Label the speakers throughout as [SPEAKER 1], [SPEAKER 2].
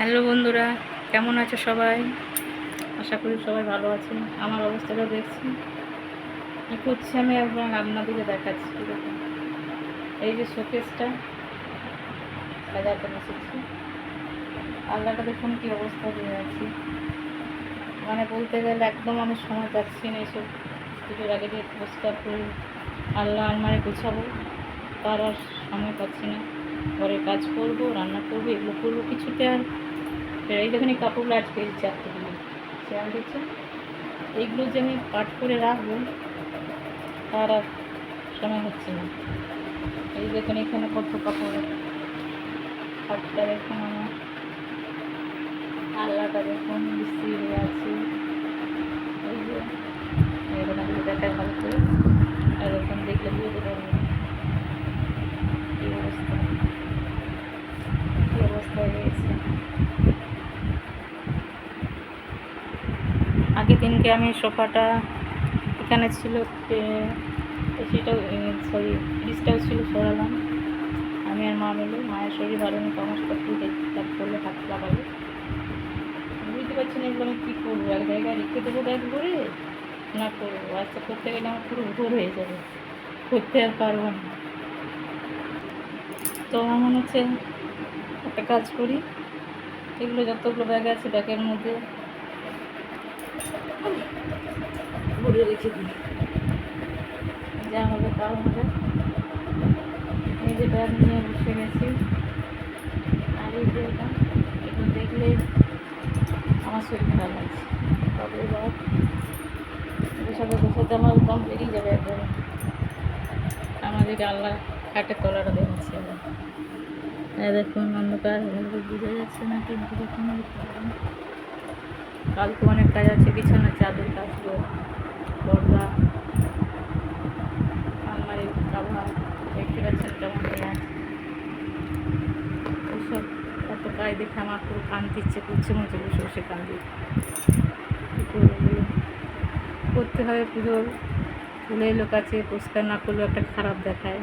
[SPEAKER 1] Hello বন্ধুরা, কেমন আছো সবাই? আশা করি সবাই ভালো আছে আমার অবস্থাটা দেখছি। কী করছি আমি একবার আপনাদেরকে দেখাচ্ছি দেখুন এই যে শোকেসটা, সাজাতে বসেছি। আল্লাহটা দেখুন কী অবস্থা হয়ে আছি? মানে বলতে গেলে একদম আমি সময় পাচ্ছি না এইসব পুজোর আগে যে পরিষ্কার করে আল্লাহ আলমারে গুছাবো। তার আর সময় পাচ্ছি না। ঘরের কাজ করব, রান্না করব, এগুলো করব। কিছুতে আর এই দেখুন এই কাপড়গুলো আটকে পেয়েছি চারটেগুলো খেয়াল দিচ্ছে এইগুলো যে আমি পাট করে রাখব, তার আর সময় হচ্ছে না। এই দেখুন এখানে কত কাপড় খাটটা দেখুন আমার। আল্লাহটা দেখুন বিস্তৃত হয়ে আছে এই যে এরকম আমি দেখায় ভালো করে এরকম দেখলে বুঝতে পারব কী অবস্থা কী অবস্থা হয়ে গেছে আগের দিনকে আমি সোফাটা এখানে ছিল, এ- সেটাও সরি ফ্রিজটাও ছিল সরালাম। আমি আর মা মিলে, মায়ের শরীর ভালো নেই করতে ঠিকঠাক করলে হাত লাগাবে বুঝতে পারছি না এগুলো আমি কী করব, এক জায়গায় রেখে দেবো ব্যাগ করে না করব আচ্ছা করতে গেলে আমার পুরো ভোর হয়ে যাবে। করতে আর পারব না। তো আমার মনে হচ্ছে একটা কাজ করি। এগুলো যতগুলো ব্যাগ আছে, ব্যাগের মধ্যে ভরে রেখে দিই। যা হবে তাও হবে। এই যে ব্যাগ নিয়ে বসে গেছি। আর এই যে এটা এগুলো দেখলে আমার শরীর খারাপ লাগছে। তবে এবার গোসাতে গোসাতে আমার দম বেরিয়ে যাবে একবারে। আমাদের আল্লাহ খাটের তলাটা দেখাচ্ছে দেখুন, অন্ধকার বোঝা যাচ্ছে না কিন্তু দেখুন। কালকে অনেক কাজ আছে, বিছানা, চাদর কাচবো পর্দা আলমারির কাভার, দেখতে পাচ্ছেন কেমন ওসব কত কাজ দেখে আমার পুরো কান্তি ইচ্ছে করছে মনে হচ্ছে বসে বসে কান্দি? করতে হবে পুজোর ফুলের লোক আছে, পরিষ্কার না করলেও একটা খারাপ দেখায়।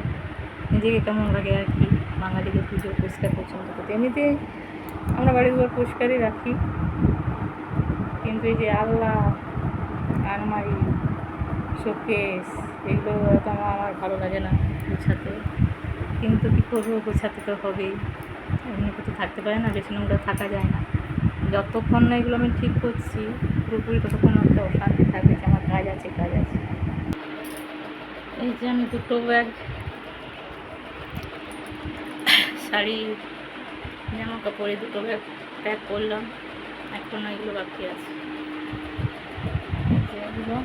[SPEAKER 1] নিজেকে কেমন লাগে আর কি, বাঙালিকে পুজো পরিষ্কার পছন্দ করতে। এমনিতে আমরা বাড়ির পরিষ্কারই রাখি। কিন্তু এই যে আল্লাহ, আলমারি, শোকেস, এগুলো তো আমার আমার ভালো লাগে না গোছাতে। কিন্তু কী করব, গোছাতে তো হবেই। এমনি কিছু থাকতে পারে না বেশি নোংরা থাকা যায় না। যতক্ষণ না এগুলো আমি ঠিক করছি, পুরোপুরি ততক্ষণ একটা অশান্তি থাকবে যে আমার কাজ আছে কাজ আছে। এই যে আমি দুটো ব্যাগ, শাড়ি জামা কাপড়ে দুটো ব্যাগ প্যাক করলাম। এখন এগুলো বাকি আছে। এগুলো।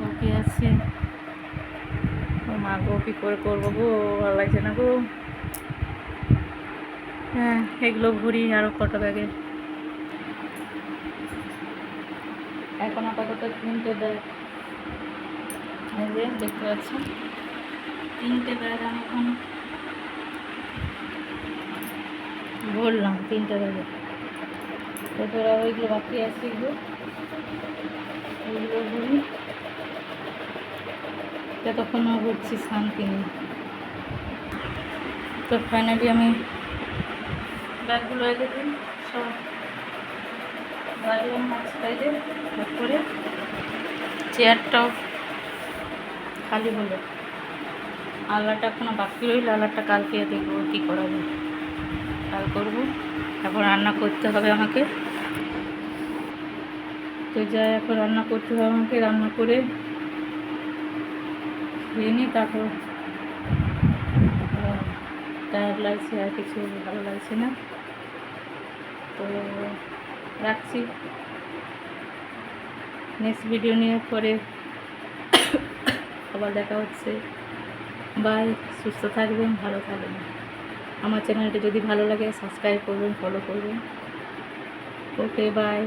[SPEAKER 1] বাকি আছে। মা গো, কী করে করব গো? ভালো লাগছে না গো? হ্যাঁ এগুলো ভরি আরও কটা ব্যাগে। এখন আপাতত তিনটে ব্যাগ। দেখতে পাচ্ছেন। তিনটে ব্যাগ আমি এখন ভরলাম তিনটে ব্যাগে তারপরে ওইগুলো বাকি আছে এগুলো। ওইগুলো ভরি যতক্ষণ না ভরছি শান্তি নেই। তো ফাইনালি আমি ব্যাগগুলো রেখে দিই, সব রাখলাম মাছ তারপরে চেয়ারটাও খালি হলো। আল্লাহটা এখনও বাকি রইল আল্লাহটা কালকে দেখব কী করা কাল করব। এখন রান্না করতে হবে আমাকে। তো যাই, এখন রান্না করতে হবে আমাকে, রান্না করে খেয়ে নিই তারপর টায়ার লাগছে আর কিছু ভালো লাগছে না। তো রাখছি। নেক্সট ভিডিও নিয়ে পরে আবার দেখা হচ্ছে। বাই, সুস্থ থাকবেন, ভালো থাকবেন। আমার চ্যানেলটা যদি ভালো লাগে সাবস্ক্রাইব করবেন ফলো করবেন। Okay bye